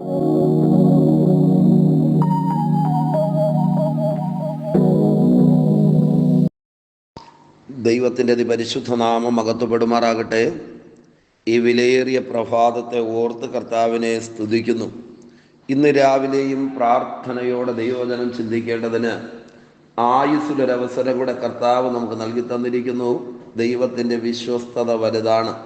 ദൈവത്തിന്റെ അതിപരിശുദ്ധ നാമം അകത്തുപെടുമാറാകട്ടെ. ഈ വിലയേറിയ പ്രഭാതത്തെ ഓർത്ത് കർത്താവിനെ സ്തുതിക്കുന്നു. ഇന്ന് രാവിലെയും പ്രാർത്ഥനയോടെ ദൈവവചനം ചിന്തിക്കേണ്ടതിന് ആയുസ്സിലൊരവസരം കൂടെ കർത്താവ് നമുക്ക് നൽകി തന്നിരിക്കുന്നു. ദൈവത്തിന്റെ വിശ്വസ്തത വലുതാണ്.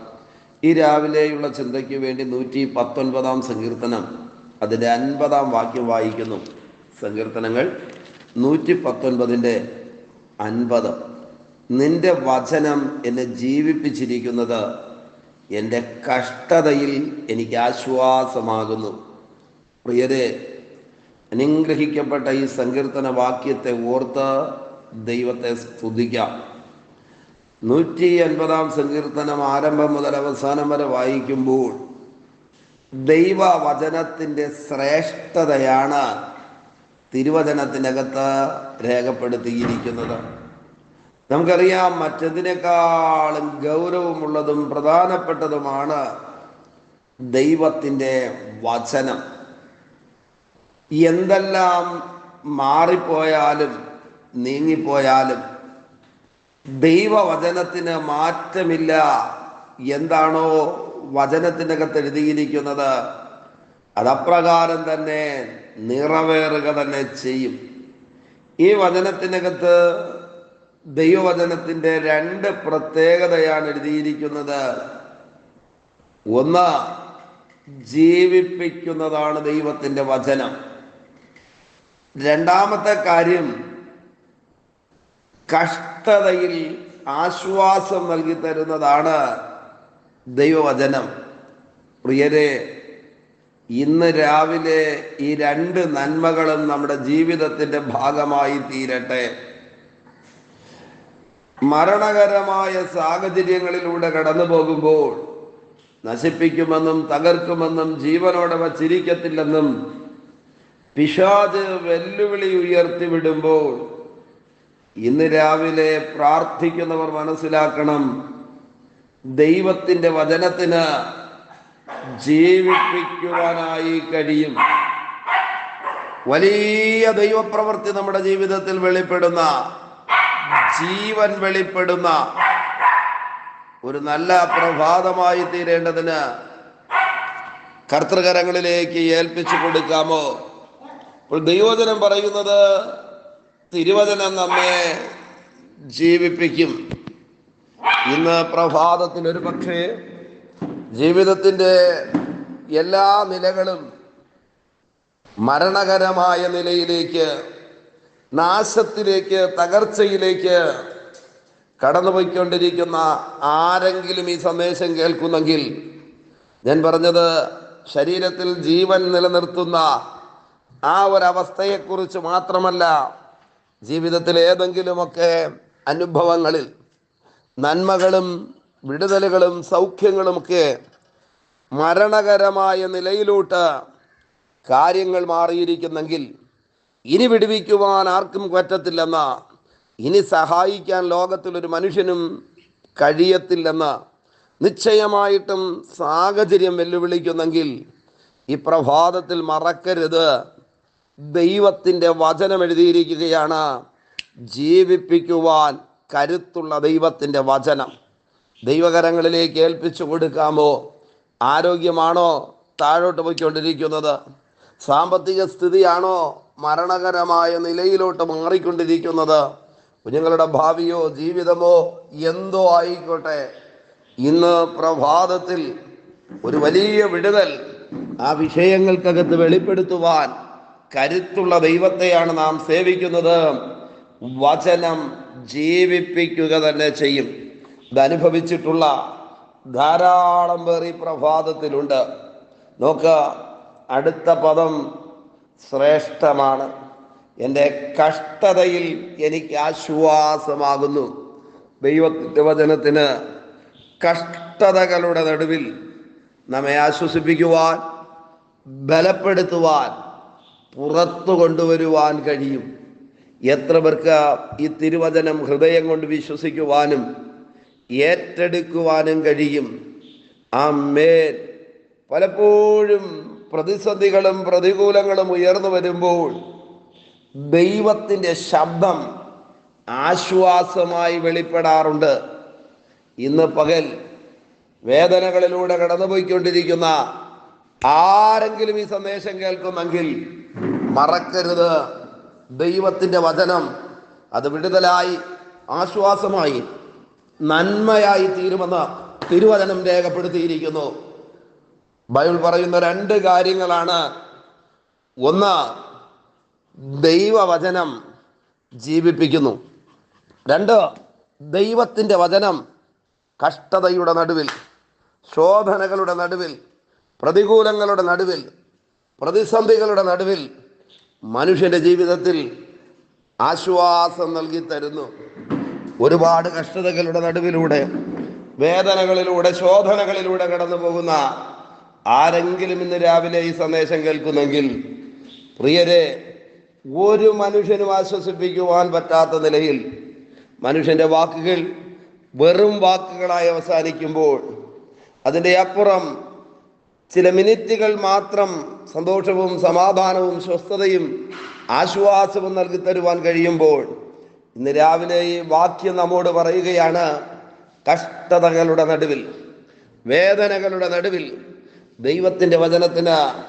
ഈ രാവിലെയുള്ള ചിന്തയ്ക്ക് വേണ്ടി നൂറ്റി പത്തൊൻപതാം സങ്കീർത്തനം അതിന്റെ അൻപതാം വാക്യം വായിക്കുന്നു. സങ്കീർത്തനങ്ങൾ നൂറ്റി പത്തൊൻപതിന്റെ അൻപത്. നിന്റെ വചനം എന്നെ ജീവിപ്പിച്ചിരിക്കുന്നത് എന്റെ കഷ്ടതയിൽ എനിക്ക് ആശ്വാസമാകുന്നു. പ്രിയരെ അനുഗ്രഹിക്കപ്പെട്ട ഈ സങ്കീർത്തന വാക്യത്തെ ഓർത്ത് ദൈവത്തെ സ്തുതിക്കാം. നൂറ്റി അൻപതാം സങ്കീർത്തനം ആരംഭം മുതൽ അവസാനം വരെ വായിക്കുമ്പോൾ ദൈവവചനത്തിന്റെ ശ്രേഷ്ഠതയാണ് തിരുവചനത്തിനകത്ത് രേഖപ്പെടുത്തിയിരിക്കുന്നത്. നമുക്കറിയാം മറ്റതിനേക്കാളും ഗൗരവമുള്ളതും പ്രധാനപ്പെട്ടതുമാണ് ദൈവത്തിന്റെ വചനം. എന്തെല്ലാം മാറിപ്പോയാലും നീങ്ങിപ്പോയാലും ദൈവവചനത്തിന് മാറ്റമില്ല. എന്താണോ വചനത്തിനകത്ത് എഴുതിയിരിക്കുന്നത് അതപ്രകാരം തന്നെ നിറവേറുക തന്നെ ചെയ്യും. ഈ വചനത്തിനകത്ത് ദൈവവചനത്തിന്റെ രണ്ട് പ്രത്യേകതയാണ് എഴുതിയിരിക്കുന്നത്. ഒന്ന് ജീവിപ്പിക്കുന്നതാണ് ദൈവത്തിന്റെ വചനം. രണ്ടാമത്തെ കാര്യം കഷ്ടതയിൽ ആശ്വാസം നൽകി തരുന്നതാണ് ദൈവവചനം. പ്രിയരെ ഇന്ന് രാവിലെ ഈ രണ്ട് നന്മകളും നമ്മുടെ ജീവിതത്തിന്റെ ഭാഗമായി തീരട്ടെ. മരണകരമായ സാഹചര്യങ്ങളിലൂടെ കടന്നു പോകുമ്പോൾ നശിപ്പിക്കുമെന്നും തകർക്കുമെന്നും ജീവനോടെ വച്ചിരിക്കത്തില്ലെന്നും പിശാജ് വെല്ലുവിളി ഉയർത്തി വിടുമ്പോൾ ഇന്ന് രാവിലെ പ്രാർത്ഥിക്കുന്നവർ മനസ്സിലാക്കണം. ദൈവത്തിന്റെ വചനത്തിന് ജീവിപ്പിക്കുവാനായി കഴിയും. വലിയ ദൈവപ്രവൃത്തി നമ്മുടെ ജീവിതത്തിൽ വെളിപ്പെടുന്ന ജീവൻ വെളിപ്പെടുന്ന ഒരു നല്ല പ്രഭാതമായി തീരേണ്ടതിന് കർത്തൃകരങ്ങളിലേക്ക് ഏൽപ്പിച്ചു കൊടുക്കാമോ? ഇപ്പോൾ ദൈവചനം പറയുന്നത് തിരുവചനം നമ്മെ ജീവിപ്പിക്കും. ഇന്ന് പ്രഭാതത്തിൽ ഒരു പക്ഷേ ജീവിതത്തിന്റെ എല്ലാ നിലകളും മരണകരമായ നിലയിലേക്ക് നാശത്തിലേക്ക് തകർച്ചയിലേക്ക് കടന്നുപോയിക്കൊണ്ടിരിക്കുന്ന ആരെങ്കിലും ഈ സന്ദേശം കേൾക്കുന്നെങ്കിൽ ഞാൻ പറഞ്ഞത് ശരീരത്തിൽ ജീവൻ നിലനിർത്തുന്ന ആ ഒരവസ്ഥയെക്കുറിച്ച് മാത്രമല്ല ജീവിതത്തിൽ ഏതെങ്കിലുമൊക്കെ അനുഭവങ്ങളിൽ നന്മകളും വിടുതലുകളും സൗഖ്യങ്ങളുമൊക്കെ മരണകരമായ നിലയിലോട്ട് കാര്യങ്ങൾ മാറിയിരിക്കുന്നെങ്കിൽ ഇനി വിടുവിക്കുവാൻ ആർക്കും പറ്റത്തില്ലെന്ന ഇനി സഹായിക്കാൻ ലോകത്തിലൊരു മനുഷ്യനും കഴിയത്തില്ലെന്ന് നിശ്ചയമായിട്ടും സാഹചര്യം വെല്ലുവിളിക്കുന്നെങ്കിൽ ഈ പ്രഭാതത്തിൽ മറക്കരുത്. ദൈവത്തിന്റെ വചനം എഴുതിയിരിക്കുകയാണ് ജീവിപ്പിക്കുവാൻ കരുത്തുള്ള ദൈവത്തിന്റെ വചനം. ദൈവകരങ്ങളിലേക്ക് ഏൽപ്പിച്ചു കൊടുക്കാമോ? ആരോഗ്യമാണോ താഴോട്ട് പോയിക്കൊണ്ടിരിക്കുന്നത്? സാമ്പത്തിക സ്ഥിതിയാണോ മരണകരമായ നിലയിലോട്ട് മാറിക്കൊണ്ടിരിക്കുന്നത്? കുഞ്ഞുങ്ങളുടെ ഭാവിയോ ജീവിതമോ എന്തോ ആയിക്കോട്ടെ. ഇന്ന് പ്രഭാതത്തിൽ ഒരു വലിയ വിടുതൽ ആ വിഷയങ്ങൾക്കകത്ത് വെളിപ്പെടുത്തുവാൻ കരുത്തുള്ള ദൈവത്തെയാണ് നാം സേവിക്കുന്നത്. വചനം ജീവിപ്പിക്കുക തന്നെ ചെയ്യും. ഇതനുഭവിച്ചിട്ടുള്ള ധാരാളം പേർ ഈ പ്രഭാതത്തിലുണ്ട്. നോക്ക അടുത്ത പദം ശ്രേഷ്ഠമാണ്. എന്റെ കഷ്ടതയിൽ എനിക്ക് ആശ്വാസമാകുന്നു. ദൈവത്തിന്റെ കഷ്ടതകളുടെ നടുവിൽ നമ്മെ ആശ്വസിപ്പിക്കുവാൻ ബലപ്പെടുത്തുവാൻ പുറത്തു കൊണ്ടുവരുവാൻ കഴിയും. എത്ര പേർക്ക് ഈ തിരുവചനം ഹൃദയം കൊണ്ട് വിശ്വസിക്കുവാനും ഏറ്റെടുക്കുവാനും കഴിയും? ആ മേൽ പലപ്പോഴും പ്രതിസന്ധികളും പ്രതികൂലങ്ങളും ഉയർന്നു വരുമ്പോൾ ദൈവത്തിന്റെ ശബ്ദം ആശ്വാസമായി വെളിപ്പെടാറുണ്ട്. ഇന്ന് പകൽ വേദനകളിലൂടെ കടന്നുപോയിക്കൊണ്ടിരിക്കുന്ന ആരെങ്കിലും ഈ സന്ദേശം കേൾക്കുന്നെങ്കിൽ മറക്കരുത്. ദൈവത്തിന്റെ വചനം അത് വിടുതലായി ആശ്വാസമായി നന്മയായി തീരുമെന്ന് തിരുവചനം രേഖപ്പെടുത്തിയിരിക്കുന്നു. ബൈബിൾ പറയുന്ന രണ്ട് കാര്യങ്ങളാണ്. ഒന്ന് ദൈവവചനം ജീവിപ്പിക്കുന്നു. രണ്ട് ദൈവത്തിന്റെ വചനം കഷ്ടതയുടെ നടുവിൽ ശോധനകളുടെ നടുവിൽ പ്രതികൂലങ്ങളുടെ നടുവിൽ പ്രതിസന്ധികളുടെ നടുവിൽ മനുഷ്യന്റെ ജീവിതത്തിൽ ആശ്വാസം നൽകി തരുന്നു. ഒരുപാട് കഷ്ടതകളുടെ നടുവിലൂടെ വേദനകളിലൂടെ ശോധനകളിലൂടെ കടന്നു പോകുന്ന ആരെങ്കിലും ഇന്ന് രാവിലെ ഈ സന്ദേശം കേൾക്കുന്നെങ്കിൽ പ്രിയരെ ഒരു മനുഷ്യനും ആശ്വസിപ്പിക്കുവാൻ പറ്റാത്ത നിലയിൽ മനുഷ്യന്റെ വാക്കുകൾ വെറും വാക്കുകളായി അവസാനിക്കുമ്പോൾ അതിന്റെ അപ്പുറം ചില മിനിറ്റുകൾ മാത്രം സന്തോഷവും സമാധാനവും സ്വസ്ഥതയും ആശ്വാസവും നൽകി തരുവാൻ കഴിയുമ്പോൾ ഇന്ന് രാവിലെ ഈ വാക്യം നമ്മോട് പറയുകയാണ് കഷ്ടതകളുടെ നടുവിൽ വേദനകളുടെ നടുവിൽ ദൈവത്തിന്റെ വചനത്തിന്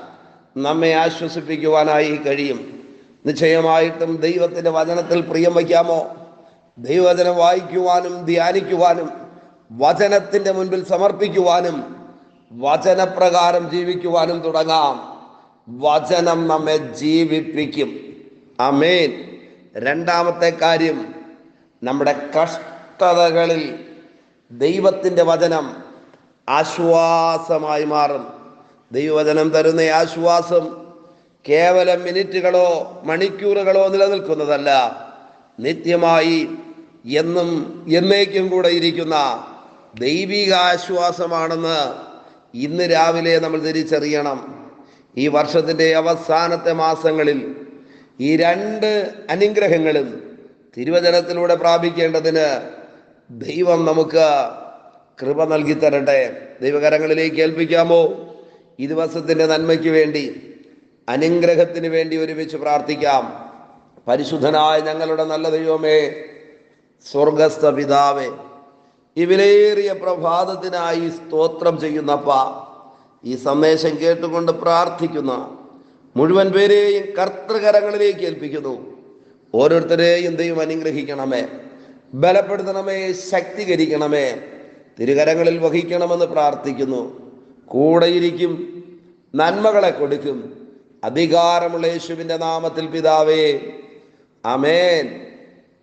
നമ്മെ ആശ്വസിപ്പിക്കുവാനായി കഴിയും. നിശ്ചയമായിട്ടും ദൈവത്തിന്റെ വചനത്തിൽ പ്രിയം വയ്ക്കാമോ? ദൈവവചനം വായിക്കുവാനും ധ്യാനിക്കുവാനും വചനത്തിന്റെ മുൻപിൽ സമർപ്പിക്കുവാനും വചനപ്രകാരം ജീവിക്കുവാനും തുടങ്ങാം. വചനം നമ്മെ ജീവിപ്പിക്കും. അമേൻ രണ്ടാമത്തെ കാര്യം നമ്മുടെ കഷ്ടതകളിൽ ദൈവത്തിന്റെ വചനം ആശ്വാസമായി മാറും. ദൈവവചനം തരുന്ന ആശ്വാസം കേവലം മിനിറ്റുകളോ മണിക്കൂറുകളോ നിലനിൽക്കുന്നതല്ല. നിത്യമായി എന്നും എന്നേക്കും കൂടെ ഇരിക്കുന്ന ദൈവിക ആശ്വാസമാണെന്ന് ഇന്ന് രാവിലെ നമ്മൾ തിരിച്ചറിയണം. ഈ വർഷത്തിന്റെ അവസാനത്തെ മാസങ്ങളിൽ ഈ രണ്ട് അനുഗ്രഹങ്ങളും തിരുവചനത്തിലൂടെ പ്രാപിക്കേണ്ടതിന് ദൈവം നമുക്ക് കൃപ നൽകി തരട്ടെ. ദൈവകരങ്ങളിലേക്ക് ഏൽപ്പിക്കാമോ? ഈ ദിവസത്തിന്റെ നന്മയ്ക്ക് വേണ്ടി അനുഗ്രഹത്തിന് വേണ്ടി ഒരുമിച്ച് പ്രാർത്ഥിക്കാം. പരിശുദ്ധനായ ഞങ്ങളുടെ നല്ല ദൈവമേ സ്വർഗസ്ഥ പിതാവേ ഈ വിലയേറിയ പ്രഭാതത്തിനായി സ്തോത്രം ചെയ്യുന്നപ്പ ഈ സന്ദേശം കേട്ടുകൊണ്ട് പ്രാർത്ഥിക്കുന്ന മുഴുവൻ പേരെയും കർത്തൃകരങ്ങളിലേക്ക് ഏൽപ്പിക്കുന്നു. ഓരോരുത്തരെയും ദൈവം അനുഗ്രഹിക്കണമേ. ബലപ്പെടുത്തണമേ ശക്തീകരിക്കണമേ. തിരുകരങ്ങളിൽ വഹിക്കണമെന്ന് പ്രാർത്ഥിക്കുന്നു. കൂടെയിരിക്കും നന്മകളെ കൊടുക്കും. അധികാരമുള്ള യേശുവിന്റെ നാമത്തിൽ പിതാവേ അമേൻ